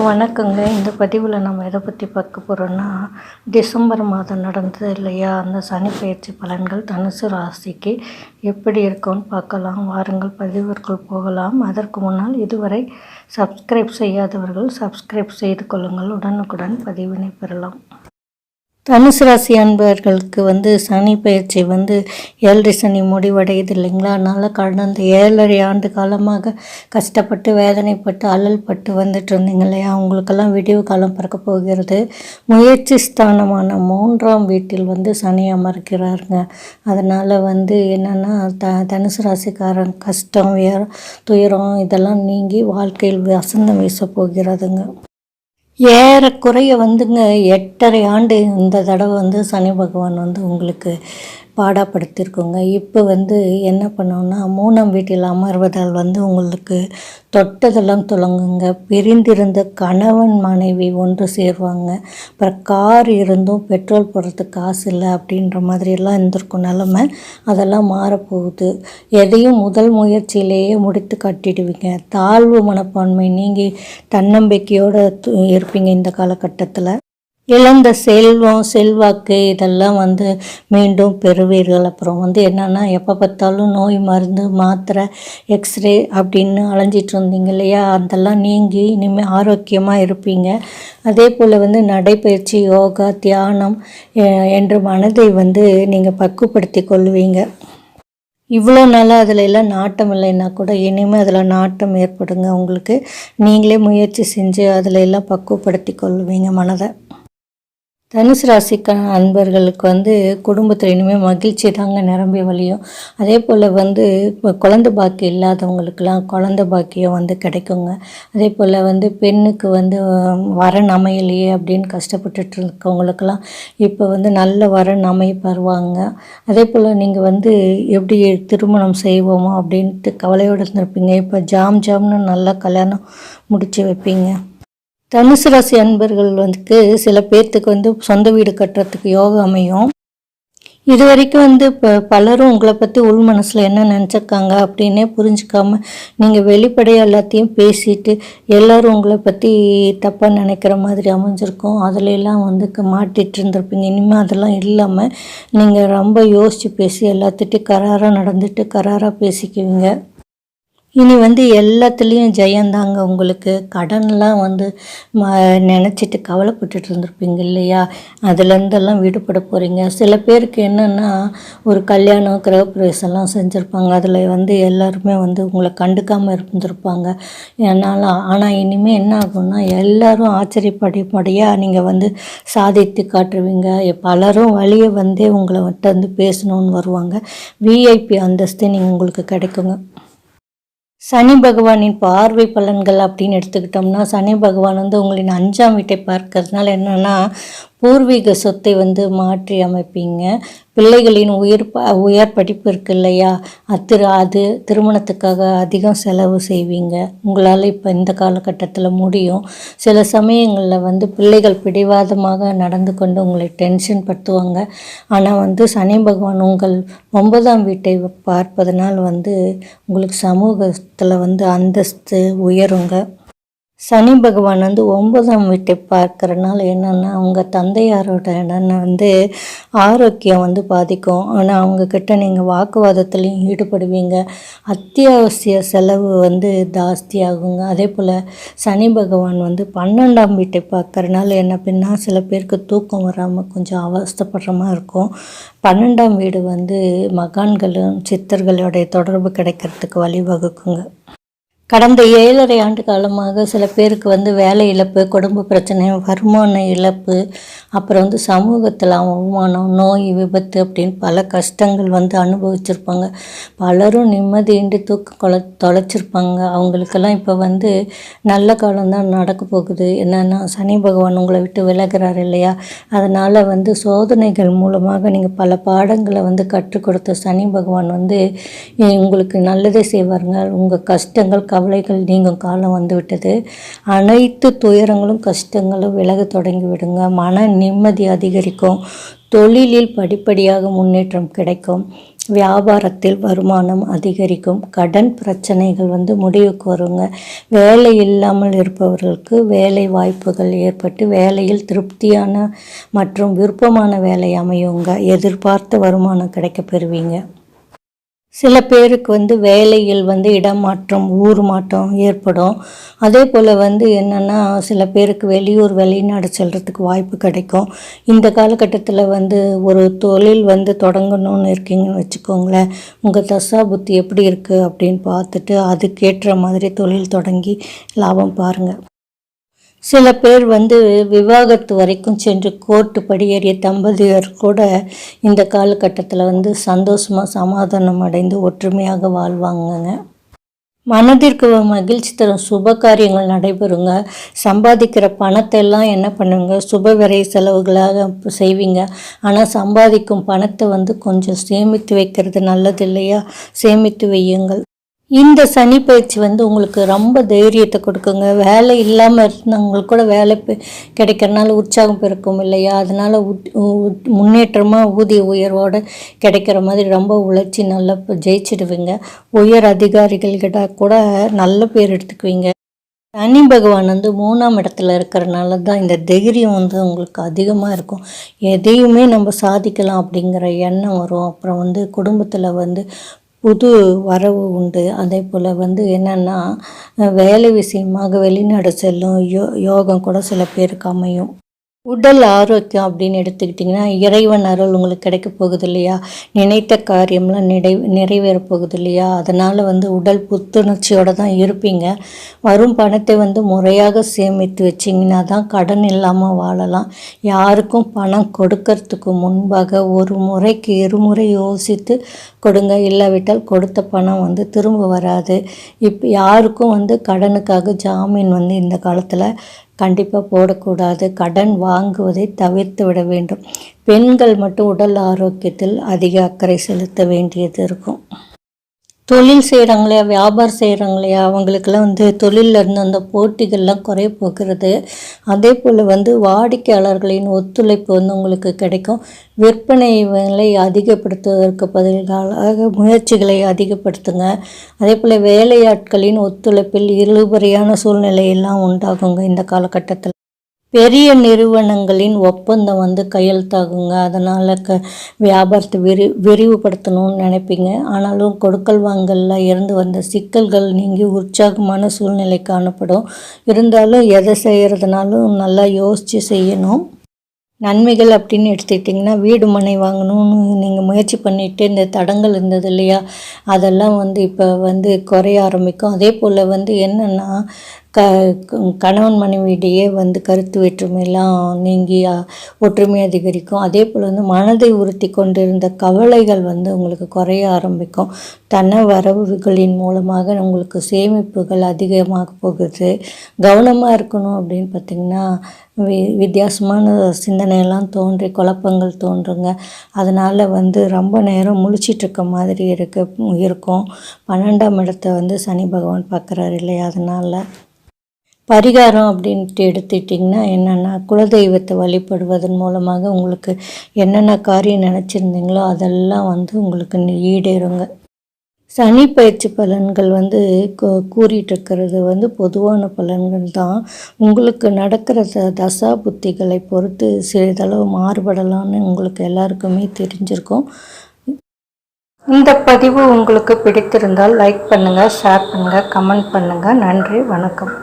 எல்லாருக்கும் வணக்கங்க. இந்த பதிவில் நம்ம எதை பற்றி பார்க்க போகிறோன்னா டிசம்பர் மாதம் நடந்தது இல்லையா? அந்த சனி பயிற்சி பலன்கள் தனுசு ராசிக்கு எப்படி இருக்கும்னு பார்க்கலாம். வாருங்கள் பதிவிற்குள் போகலாம். அதற்கு முன்னால் இதுவரை சப்ஸ்கிரைப் செய்யாதவர்கள் சப்ஸ்கிரைப் செய்து கொள்ளுங்கள். உடனுக்குடன் பதிவினை பெறலாம். தனுசு ராசி அன்பர்களுக்கு வந்து சனி பயிற்சி வந்து ஏழரை சனி முடிவடையுது இல்லைங்களா? அதனால் கடந்த ஏழரை ஆண்டு காலமாக கஷ்டப்பட்டு வேதனைப்பட்டு அல்லல்பட்டு வந்துட்டு இருந்தீங்க இல்லையா? அவங்களுக்கெல்லாம் விடிவு காலம் பிறக்க போகிறது. முயற்சி ஸ்தானமான மூன்றாம் வீட்டில் வந்து சனி அமர்கிறாருங்க. அதனால் வந்து என்னென்னா த தனுசு ராசிக்காரன் கஷ்டம் வேற துயரம் இதெல்லாம் நீங்கி வாழ்க்கையில் வசந்தம் வீச போகிறதுங்க. ஏறக்குறைய வந்துங்க எட்டரை ஆண்டு இந்த தடவை வந்து சனி பகவான் வந்து உங்களுக்கு பாடப்படுத்தியிருக்கோங்க இப்போ வந்து என்ன பண்ணோன்னா மூணாம் வீட்டில் அமர்வதால் வந்து உங்களுக்கு தொட்டதெல்லாம் தொடங்குங்க. பிரிந்திருந்த கணவன் மனைவி ஒன்று சேருவாங்க. அப்புறம் கார் இருந்தும் பெட்ரோல் போடுறதுக்கு காசு இல்லை அப்படின்ற மாதிரியெல்லாம் இருந்திருக்கும் நிலமை. அதெல்லாம் மாறப்போகுது. எதையும் முதல் முயற்சியிலேயே முடித்து கட்டிடுவீங்க. தாழ்வு மனப்பான்மை நீங்கள் தன்னம்பிக்கையோடு இருப்பீங்க இந்த காலகட்டத்தில். இழந்த செல்வம் செல்வாக்கு இதெல்லாம் வந்து மீண்டும் பெறுவீர்கள். அப்புறம் வந்து என்னென்னா எப்போ பார்த்தாலும் நோய் மருந்து மாத்திரை எக்ஸ்ரே அப்படின்னு அலைஞ்சிட்டு இருந்தீங்க இல்லையா? அதெல்லாம் நீங்கி இனிமேல் ஆரோக்கியமாக இருப்பீங்க. அதே போல் வந்து நடைப்பயிற்சி யோகா தியானம் என்ற மனதை வந்து நீங்கள் பக்குவப்படுத்தி கொள்வீங்க. இவ்வளோ நாளாக அதில் எல்லாம் நாட்டம் இல்லைன்னா கூட இனிமேல் அதில் நாட்டம் ஏற்படுங்க. உங்களுக்கு நீங்களே முயற்சி செஞ்சு அதில் எல்லாம் பக்குவப்படுத்தி கொள்வீங்க மனதை. தனுசு ராசிக்கான அன்பர்களுக்கு வந்து குடும்பத்தில் இனிமேல் மகிழ்ச்சி தாங்க நிரம்பி வழியும். அதே போல் வந்து இப்போ குழந்த பாக்கியம் இல்லாதவங்களுக்கெல்லாம் குழந்த பாக்கியம் வந்து கிடைக்குங்க. அதே போல் வந்து பெண்ணுக்கு வந்து வரன் அமையலையே அப்படின்னு கஷ்டப்பட்டுட்டு இருக்கவங்களுக்கெல்லாம் இப்போ வந்து நல்ல வரன் அமைய பருவாங்க அதே போல் நீங்கள் வந்து எப்படி திருமணம் செய்வோமோ அப்படின்ட்டு கவலையோடு இருந்திருப்பீங்க. இப்போ ஜாம் ஜாம்னு நல்லா கல்யாணம் முடித்து வைப்பீங்க. தனுசு ராசி அன்பர்கள் வந்து சில பேர்த்துக்கு வந்து சொந்த வீடு கட்டுறதுக்கு யோகம் அமையும். இது வரைக்கும் வந்து இப்போ பலரும் உங்களை பற்றி உள் மனசில் என்ன நினச்சிருக்காங்க அப்படின்னே புரிஞ்சுக்காம நீங்கள் வெளிப்படையாக எல்லாத்தையும் பேசிட்டு எல்லோரும் உங்களை பற்றி தப்பாக நினைக்கிற மாதிரி அமைஞ்சிருக்கும். அதில் வந்து மாட்டிகிட்டு இருந்திருப்பீங்க. இனிமேல் அதெல்லாம் இல்லாமல் நீங்கள் ரொம்ப யோசித்து பேசி எல்லாத்திட்டையும் கராராக நடந்துட்டு கராராக பேசிக்குவீங்க. இனி வந்து எல்லாத்துலேயும் ஜெயந்தாங்க உங்களுக்கு கடன்லாம் வந்து ம நினச்சிட்டு கவலைப்பட்டுட்டு இருந்திருப்பீங்க இல்லையா? அதுலேருந்தெல்லாம் விடுபட போகிறீங்க சில பேருக்கு என்னென்னா ஒரு கல்யாணம் கிரகப்பிரவேசம்லாம் செஞ்சுருப்பாங்க. அதில் வந்து எல்லாருமே வந்து உங்களை கண்டுக்காமல் இருந்திருப்பாங்க. என்னால் ஆனால் இனிமேல் என்ன ஆகும்னா எல்லோரும் ஆச்சரியப்படிப்படியாக நீங்கள் வந்து சாதித்து காட்டுவீங்க. பலரும் வழியை வந்தே உங்களை வந்து பேசணும்னு வருவாங்க. விஐபி அந்தஸ்து நீங்கள் உங்களுக்கு கிடைக்குங்க. சனி பகவானின் பார்வை பலன்கள் அப்படின்னு எடுத்துக்கிட்டோம்னா சனி பகவான் வந்து உங்களின் அஞ்சாம் வீட்டை பார்க்கறதுனால என்னென்னா பூர்வீக சொத்தை வந்து மாற்றி அமைப்பீங்க. பிள்ளைகளின் உயர் ப உயர் படிப்பு இருக்கு இல்லையா? அத்திரு அது திருமணத்துக்காக அதிகம் செலவு செய்வீங்க. உங்களால் இப்போ இந்த காலகட்டத்தில் முடியும். சில சமயங்களில் வந்து பிள்ளைகள் பிடிவாதமாக நடந்து கொண்டு உங்களை டென்ஷன் படுத்துவாங்க. ஆனால் வந்து சனி பகவான் உங்கள் ஒன்பதாம் வீட்டை பார்ப்பதனால் வந்து உங்களுக்கு சமூகத்தில் வந்து அந்தஸ்து உயருங்க. சனி பகவான் வந்து ஒன்பதாம் வீட்டை பார்க்கறனால என்னென்னா அவங்க தந்தையாரோட என்னென்ன வந்து ஆரோக்கியம் வந்து பாதிக்கும். ஆனால் அவங்கக்கிட்ட நீங்கள் வாக்குவாதத்துலேயும் ஈடுபடுவீங்க. அத்தியாவசிய செலவு வந்து ஜாஸ்தியாகுங்க அதே போல் சனி பகவான் வந்து பன்னெண்டாம் வீட்டை பார்க்கறனால என்ன பின்னா சில பேருக்கு தூக்கம் வராமல் கொஞ்சம் அவஸ்தப்படுற மாதிரி இருக்கும். பன்னெண்டாம் வீடு வந்து மகான்களும் சித்தர்களுடைய தொடர்பு கிடைக்கிறதுக்கு வழிவகுக்குங்க. கடந்த ஏழரை ஆண்டு காலமாக சில பேருக்கு வந்து வேலை இழப்பு குடும்ப பிரச்சனை வருமான இழப்பு அப்புறம் வந்து சமூகத்தில் அவமானம் நோய் விபத்து அப்படின்னு பல கஷ்டங்கள் வந்து அனுபவிச்சிருப்பாங்க. பலரும் நிம்மதியின்றி தூக்க கொலை தொலைச்சிருப்பாங்க. அவங்களுக்கெல்லாம் இப்போ வந்து நல்ல காலம்தான் நடக்க போகுது. என்னென்னா சனி பகவான் உங்களை விட்டு விலகிறார் இல்லையா? அதனால் வந்து சோதனைகள் மூலமாக நீங்கள் பல பாடங்களை வந்து கற்றுக் கொடுத்த சனி பகவான் வந்து உங்களுக்கு நல்லதே செய்வாருங்க உங்கள் கஷ்டங்கள் கவலைகள் நீங்கும் காலம் வந்துவிட்டது அனைத்து துயரங்களும் கஷ்டங்களும் விலக தொடங்கி விடுங்க. மன நிம்மதி அதிகரிக்கும். தொழிலில் படிப்படியாக முன்னேற்றம் கிடைக்கும். வியாபாரத்தில் வருமானம் அதிகரிக்கும். கடன் பிரச்சனைகள் வந்து முடிவுக்கு வருங்க. வேலை இல்லாமல் இருப்பவர்களுக்கு வேலை வாய்ப்புகள் ஏற்பட்டு வேலையில் திருப்தியான மற்றும் விருப்பமான வேலை அமையுங்க. எதிர்பார்த்த வருமானம் கிடைக்க பெறுவீங்க. சில பேருக்கு வந்து வேலையில் வந்து இடமாற்றம் ஊர் மாற்றம் ஏற்படும். அதே போல் வந்து என்னென்னா சில பேருக்கு வெளியூர் வெளிநாடு செல்கிறதுக்கு வாய்ப்பு கிடைக்கும். இந்த காலகட்டத்தில் வந்து ஒரு தொழில் வந்து தொடங்கணும்னு இருக்கீங்கன்னு வச்சுக்கோங்களேன். உங்கள் தசா புத்தி எப்படி இருக்குது அப்படின்னு பார்த்துட்டு அதுக்கேற்ற மாதிரி தொழில் தொடங்கி லாபம் பாருங்கள் சில பேர் வந்து விவாகரத்து வரைக்கும் சென்று கோர்ட்டு படியேறிய தம்பதியர் கூட இந்த காலகட்டத்தில் வந்து சந்தோஷமாக சமாதானம் அடைந்து ஒற்றுமையாக வாழ்வாங்கங்க. மனதிற்கு மகிழ்ச்சி தரும் சுப காரியங்கள் நடைபெறுங்க. சம்பாதிக்கிற பணத்தை எல்லாம் என்ன பண்ணுங்க? சுப விரை செலவுகளாக செய்வீங்க. ஆனால் சம்பாதிக்கும் பணத்தை வந்து கொஞ்சம் சேமித்து வைக்கிறது நல்லது இல்லையா? சேமித்து வையுங்கள். இந்த சனி பயிற்சி வந்து உங்களுக்கு ரொம்ப தைரியத்தை கொடுக்குங்க. வேலை இல்லாமல் இருந்தவங்களுக்கு கூட வேலை கிடைக்கிறனால உற்சாகம் பிறக்கும் இல்லையா? அதனால் முன்னேற்றமாக ஊதிய உயர்வோடு கிடைக்கிற மாதிரி ரொம்ப உழைச்சி நல்லா ஜெயிச்சிடுவீங்க. உயர் அதிகாரிகள்கிட்ட கூட நல்ல பேர் எடுத்துக்குவீங்க. சனி பகவான் வந்து மூணாம் இடத்துல இருக்கிறனால தான் இந்த தைரியம் வந்து உங்களுக்கு அதிகமாக இருக்கும். எதையுமே நம்ம சாதிக்கலாம் அப்படிங்கிற எண்ணம் வரும். அப்புறம் வந்து குடும்பத்தில் வந்து புது வரவு உண்டு. அதே போல் வந்து என்னென்னா வேலை விஷயமாக வெளிநாடு செல்லும் யோ யோகம் கூட சில பேருக்கு அமையும். உடல் ஆரோக்கியம் அப்படின்னு எடுத்துக்கிட்டிங்கன்னா இறைவன் அருள் உங்களுக்கு கிடைக்க போகுது இல்லையா நினைத்த காரியம்லாம் நிறை நிறைவேற போகுது இல்லையா அதனால் வந்து உடல் புத்துணர்ச்சியோடு தான் இருப்பீங்க. வரும் பணத்தை வந்து முறையாக சேமித்து வச்சிங்கன்னா தான் கடன் இல்லாமல் வாழலாம். யாருக்கும் பணம் கொடுக்கறதுக்கு முன்பாக ஒரு முறைக்கு இருமுறை யோசித்து கொடுங்க. இல்லாவிட்டால் கொடுத்த பணம் வந்து திரும்ப வராது. இப்போ யாருக்கும் வந்து கடனுக்காக ஜாமீன் வந்து இந்த காலத்தில் கண்டிப்பாக போடக்கூடாது. கடன் வாங்குவதை தவிர்த்து விட வேண்டும். பெண்கள் மட்டும் உடல் ஆரோக்கியத்தில் அதிக அக்கறை செலுத்த வேண்டியது இருக்கும். தொழில் செய்கிறாங்களையா வியாபாரம் செய்கிறாங்களே அவங்களுக்கெல்லாம் வந்து தொழிலில் இருந்து அந்த போட்டிகள்லாம் குறைய போகிறது. அதே போல் வந்து வாடிக்கையாளர்களின் ஒத்துழைப்பு வந்து உங்களுக்கு கிடைக்கும். விற்பனை விலை அதிகப்படுத்துவதற்கு பதிலாக முயற்சிகளை அதிகப்படுத்துங்க. அதே போல் வேலையாட்களின் ஒத்துழைப்பில் இழுபறியான சூழ்நிலையெல்லாம் உண்டாகுங்க இந்த காலகட்டத்தில். பெரிய நிறுவனங்களின் ஒப்பந்தம் வந்து கையெழுத்தாகுங்க. அதனால் க வியாபாரத்தை விரி விரிவுபடுத்தணும்னு நினைப்பீங்க. ஆனாலும் கொடுக்கல் வாங்கலில் இருந்து வந்த சிக்கல்கள் நீங்கி உற்சாகமான சூழ்நிலை காணப்படும். இருந்தாலும் எதை செய்கிறதுனாலும் நல்லா யோசித்து செய்யணும். நன்மைகள் அப்படின்னு எடுத்துக்கிட்டிங்கன்னா வீடு மனை வாங்கணும்னு நீங்கள் முயற்சி பண்ணிட்டு இந்த தடங்கள் இருந்தது இல்லையா? அதெல்லாம் வந்து இப்போ வந்து குறைய ஆரம்பிக்கும். அதே போல் வந்து என்னென்னா க கணவன் மனைவியிடையே வந்து கருத்து வேற்றுமையெல்லாம் நீங்கி ஒற்றுமை அதிகரிக்கும். அதே போல் வந்து மனதை உறுத்தி கொண்டிருந்த கவலைகள் வந்து உங்களுக்கு குறைய ஆரம்பிக்கும். தன வரவுகளின் மூலமாக உங்களுக்கு சேமிப்புகள் அதிகமாக போகுது. கவனமாக இருக்கணும் அப்படின்னு பார்த்திங்கன்னா வி வித்தியாசமான சிந்தனையெல்லாம் தோன்றி குழப்பங்கள் தோன்றுங்க. அதனால் வந்து ரொம்ப நேரம் முழிச்சிட்ருக்க மாதிரி இருக்க இருக்கும். பன்னெண்டாம் இடத்த வந்து சனி பகவான் பார்க்குறாரு இல்லையா? அதனால் பரிகாரம் அப்படின்ட்டு எடுத்துட்டிங்கன்னா என்னென்னா குலதெய்வத்தை வழிபடுவதன் மூலமாக உங்களுக்கு என்னென்ன காரியம் நினச்சிருந்தீங்களோ அதெல்லாம் வந்து உங்களுக்கு ஈடேறுங்க. சனி பயிற்சி பலன்கள் வந்து கூறிட்டு இருக்கிறது வந்து பொதுவான பலன்கள் தான். உங்களுக்கு நடக்கிற த தசா புத்திகளை பொறுத்து சிறிதளவு மாறுபடலாம்னு உங்களுக்கு எல்லாருக்குமே தெரிஞ்சிருக்கும். இந்த பதிவு உங்களுக்கு பிடித்திருந்தால் லைக் பண்ணுங்கள் ஷேர் பண்ணுங்கள் கமெண்ட் பண்ணுங்கள் நன்றி வணக்கம்.